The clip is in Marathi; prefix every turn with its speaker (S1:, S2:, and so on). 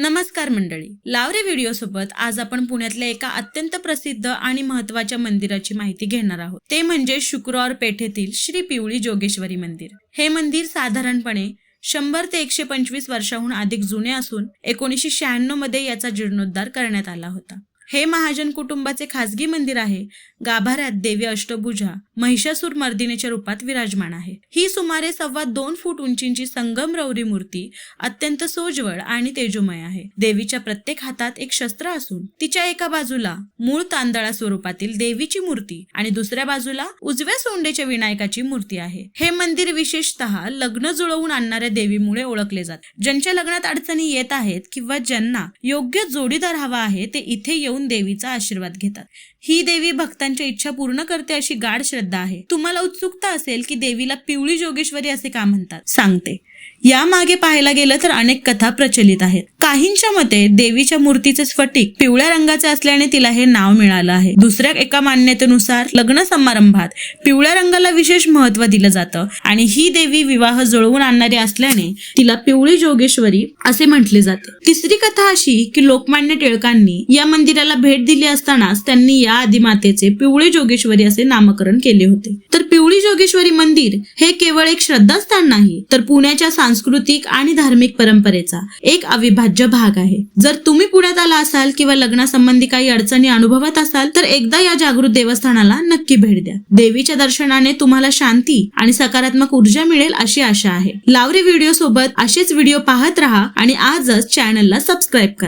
S1: नमस्कार मंडळी. लावरे व्हिडिओ सोबत आज आपण पुण्यातल्या एका अत्यंत प्रसिद्ध आणि महत्त्वाच्या मंदिराची माहिती घेणार आहोत. ते म्हणजे शुक्रवार पेठेतील श्री पिवळी जोगेश्वरी मंदिर. हे मंदिर साधारणपणे शंभर ते एकशे पंचवीस वर्षाहून अधिक जुने असून एकोणीसशे शहाण्णवमध्ये याचा जीर्णोद्धार करण्यात आला होता. हे महाजन कुटुंबाचे खासगी मंदिर आहे. गाभाऱ्यात देवी अष्टभुजा महिषासूर मर्दिनीच्या रूपात विराजमान आहे. ही सुमारे सव्वा दोन फूट उंचीची संगमरवरी मूर्ती अत्यंत सोज्वळ आणि तेजोमय आहे. देवीच्या प्रत्येक हातात एक शस्त्र असून तिच्या एका बाजूला मूळ तांदळा स्वरूपातील देवीची मूर्ती आणि दुसऱ्या बाजूला उजव्या सोंडेच्या विनायकाची मूर्ती आहे. हे मंदिर विशेषतः लग्न जुळवून आणणाऱ्या देवीमुळे ओळखले जाते. ज्यांच्या लग्नात अडचणी येत आहेत किंवा ज्यांना योग्य जोडीदार हवा आहे ते इथे येऊन देवीचा आशीर्वाद घेतात. ही देवी भक्तांच्या इच्छा पूर्ण करते अशी गाढ श्रद्धा आहे. तुम्हाला उत्सुकता असेल की देवीला पिवळी जोगेश्वरी असे का म्हणतात? सांगते. यामागे पाहायला गेलं तर अनेक कथा प्रचलित आहेत. काहींच्या मते देवीच्या मूर्तीचे स्फटिक पिवळ्या रंगाचे असल्याने तिला हे नाव मिळालं आहे. दुसऱ्या एका मान्यतेनुसार लग्न समारंभात पिवळ्या रंगाला विशेष महत्त्व दिलं जातं आणि ही देवी विवाह जुळवून आणणारी असल्याने तिला पिवळी जोगेश्वरी असे म्हटले जाते. तिसरी कथा अशी की लोकमान्य टिळकांनी या मंदिराला मंदिराला भेट दिली असतानाच त्यांनी या आदिमातेचे पिवळी जोगेश्वरी असे नामकरण केले होते. तर पिवळी जोगेश्वरी मंदिर हे केवळ एक श्रद्धास्थान नाही तर पुण्याच्या सांस्कृतिक आणि धार्मिक परंपरेचा एक अविभाज्य भाग आहे. जर तुम्ही पुण्यात आला असाल किंवा लग्नासंबंधी काही अडचणी अनुभवत असाल तर एकदा या जागृत देवस्थानाला नक्की भेट द्या. देवीच्या दर्शनाने तुम्हाला शांती आणि सकारात्मक ऊर्जा मिळेल अशी आशा आहे. लावरी व्हिडिओ सोबत असेच व्हिडिओ पाहत राहा आणि आजच चॅनलला सबस्क्राईब करा.